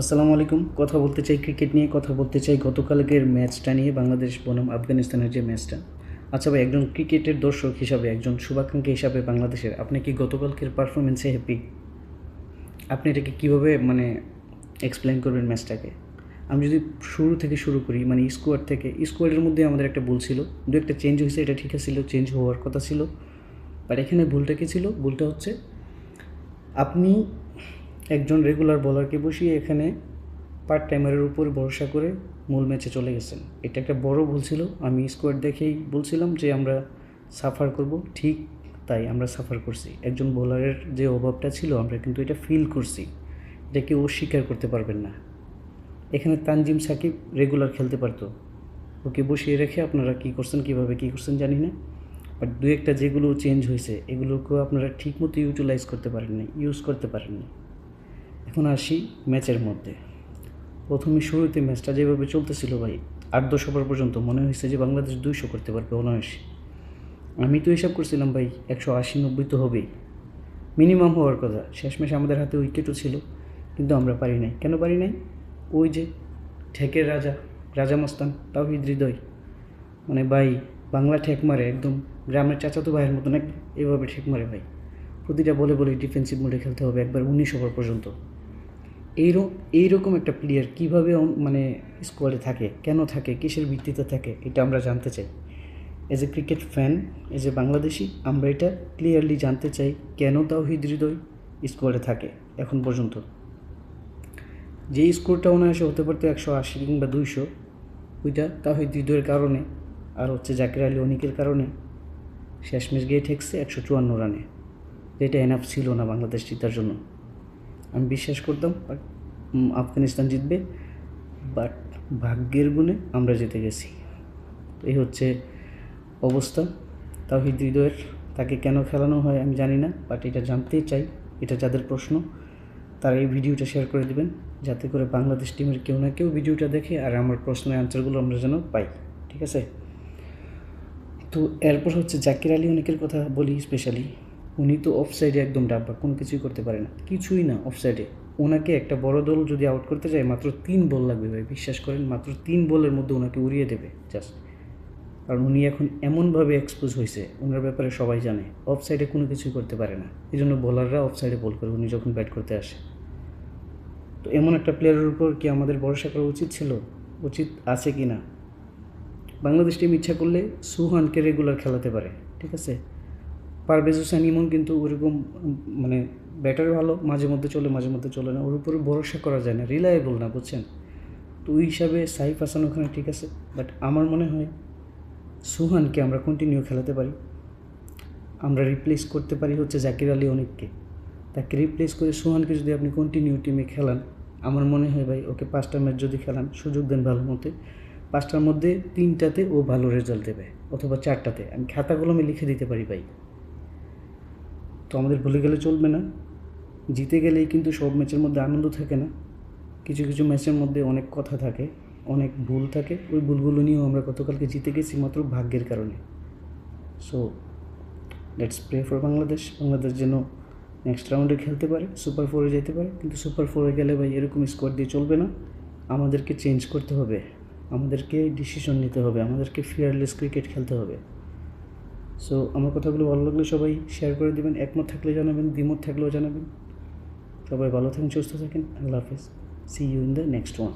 আসসালামু আলাইকুম। কথা বলতে চাই ক্রিকেট নিয়ে, কথা বলতে চাই গতকালকের ম্যাচটা নিয়ে, বাংলাদেশ বনাম আফগানিস্তানের যে ম্যাচটা। আচ্ছা ভাই, একজন ক্রিকেটের দর্শক হিসাবে, একজন শুভাকাঙ্ক্ষী হিসাবে বাংলাদেশের, আপনি কি গতকালকের পারফরমেন্সে হ্যাপি আপনি এটাকে কীভাবে মানে এক্সপ্লেন করবেন ম্যাচটাকে? আমি যদি শুরু থেকে শুরু করি মানে স্কোয়াড থেকে স্কোয়াডের মধ্যে আমাদের একটা ভুল ছিল। দু একটা চেঞ্জ হয়েছে, এটা ঠিক ছিল চেঞ্জ হওয়ার কথা ছিল। বাট এখানে ভুলটা কী ছিল? ভুলটা হচ্ছে, আপনি একজন রেগুলার বলারকে বসিয়ে এখানে পার্ট টাইমারের উপর ভরসা করে মূল ম্যাচে চলে গেছেন। এটা একটা বড় ভুল ছিল। আমি স্কোয়াড দেখেই বলছিলাম যে আমরা সাফার করব। ঠিক তাই আমরা সাফার করছি। একজন বোলারের যে অভাবটা ছিল, আমরা কিন্তু এটা ফিল করছি। এটা কেউ অস্বীকার করতে পারবেন না। এখানে তানজিম সাকিব রেগুলার খেলতে পারতো। ওকে বসিয়ে রেখে আপনারা কী করছেন, কীভাবে কী করছেন জানি না। বাট দু একটা যেগুলো চেঞ্জ হয়েছে, এগুলোকেও আপনারা ঠিকমতো ইউটিলাইজ করতে পারেননি ইউজ করতে পারেননি। এখন আসি ম্যাচের মধ্যে। প্রথমে শুরুতে ম্যাচটা যেভাবে চলতেছিল ভাই, আট দশ ওভার পর্যন্ত মনে হয়েছে যে বাংলাদেশ দুইশো করতে পারবে অনায়াসে। আমি তো হিসাব করছিলাম ভাই, একশো আশি নব্বই তো হবেই। মিনিমাম হওয়ার কথা, শেষমেশ আমাদের হাতে উইকেটও ছিল, কিন্তু আমরা পারি নাই। কেন পারি নাই? ওই যে ঠেকের রাজা রাজা মস্তান, তাওহিদ হৃদয়। মানে ভাই, বাংলা ঠেক মারে একদম, গ্রামের চাচাতো ভাইয়ের মতন এক এভাবে ঠেক মারে ভাই। প্রতিটা বলে বলে ডিফেন্সিভ মোডে খেলতে হবে একবার উনিশ ওভার পর্যন্ত। এইরকম এইরকম একটা প্লেয়ার কীভাবে মানে স্কোয়াডে থাকে, কেন থাকে, কিসের ভিত্তিতে থাকে, এটা আমরা জানতে চাই। As a cricket fan as a Bangladeshi, আমরা এটা ক্লিয়ারলি জানতে চাই, কেন তাওহিদ হৃদয় স্কোয়াডে থাকে, এখন পর্যন্ত। যে স্কোরটা অনায়াসে হতে পারতো একশো আশি কিংবা দুইশো, ওইটা তাহিদ হৃদয়ের কারণে, আর হচ্ছে জাকির আলী অনিকের কারণে, শেষমেশ গিয়ে ঠেকছে একশো চুয়ান্ন রানে। যেটা এনাফ ছিল না বাংলাদেশ জিতার জন্য। আমি বিশ্বাস করতাম আফগানিস্তান জিতবে বাট ভাগ্যের গুণে আমরা জিতে গেছি। এই হচ্ছে অবস্থা। তাহিদ হৃদয়ের, তাকে কেন খেলানো হয় আমি জানি না বাট এটা জানতে চাই, এটা যাদের প্রশ্ন, তারা এই ভিডিওটা শেয়ার করে দিবেন, যাতে করে বাংলাদেশ টিমের কেউ না কেউ ভিডিওটা দেখে আর আমার প্রশ্নের অ্যান্সারগুলো আমরা যেন পাই, ঠিক আছে? তো এরপর হচ্ছে জাকির আলী অনেকের কথা বলি স্পেশালি উনি তো অফ সাইডে একদম ডাব্বা কোনো কিছুই করতে পারে না। কিছুই না অফ সাইডে ওনাকে একটা বড় দল যদি আউট করতে যায়, মাত্র তিন বল লাগবে ভাই, বিশ্বাস করেন, মাত্র তিন বলের মধ্যে ওনাকে উড়িয়ে দেবে জাস্ট কারণ উনি এখন এমনভাবে এক্সপোজ হয়েছে, ওনার ব্যাপারে সবাই জানে অফ সাইডে কোনো কিছুই করতে পারে না। এই জন্য বোলাররা অফ সাইডে বল করে, উনি যখন ব্যাট করতে আসে। তো এমন একটা প্লেয়ারের উপর কি আমাদের ভরসা করা উচিত ছিল? উচিত আছে কি না বাংলাদেশ টিম ইচ্ছা করলে সুহানকে রেগুলার খেলাতে পারে, ঠিক আছে? পারভেজ হোসেন ইমন কিন্তু ওরকম মানে ব্যাটার ভালো, মাঝে মধ্যে চলে, মাঝে মধ্যে চলে না। ওর উপরে ভরসা করা যায় না রিলায়েবল না, বুঝছেন? তো ওই হিসাবে সাইফ হাসান ওখানে ঠিক আছে বাট আমার মনে হয় সুহানকে আমরা কন্টিনিউ খেলাতে পারি। আমরা রিপ্লেস করতে পারি হচ্ছে জাকির আলী অনেককে। তাকে রিপ্লেস করে সুহানকে যদি আপনি কন্টিনিউ টিমে খেলান, আমার মনে হয় ভাই ওকে পাঁচটা ম্যাচ যদি খেলান, সুযোগ দেন ভালো মতে। পাঁচটার মধ্যে তিনটাতে ও ভালো রেজাল্ট দেবে, অথবা চারটাতে। আমি খাতা কলমে লিখে দিতে পারি ভাই। তো আমাদের ভুলে গেলে চলবে না। জিতে গেলেই কিন্তু সব ম্যাচের মধ্যে আনন্দ থাকে না। কিছু কিছু ম্যাচের মধ্যে অনেক কথা থাকে, অনেক ভুল থাকে। ওই ভুলগুলো নিয়েও আমরা গতকালকে জিতে গেছি মাত্র ভাগ্যের কারণে। So let's pray for Bangladesh Bangladesh যেন নেক্সট রাউন্ডে খেলতে পারে সুপার ফোরে যেতে পারে। কিন্তু সুপার ফোরে গেলে ভাই এরকম স্কোয়াড দিয়ে চলবে না। আমাদেরকে চেঞ্জ করতে হবে। আমাদেরকে ডিসিশন নিতে হবে। আমাদেরকে ফিয়ারলেস ক্রিকেট খেলতে হবে। সো আমার কথাগুলো ভালো লাগলে সবাই শেয়ার করে দেবেন, একমত থাকলে জানাবেন, দ্বিমত থাকলেও জানাবেন। সবাই ভালো থাকেন, সুস্থ থাকেন, আল্লাহ হাফিজ। See you in the next one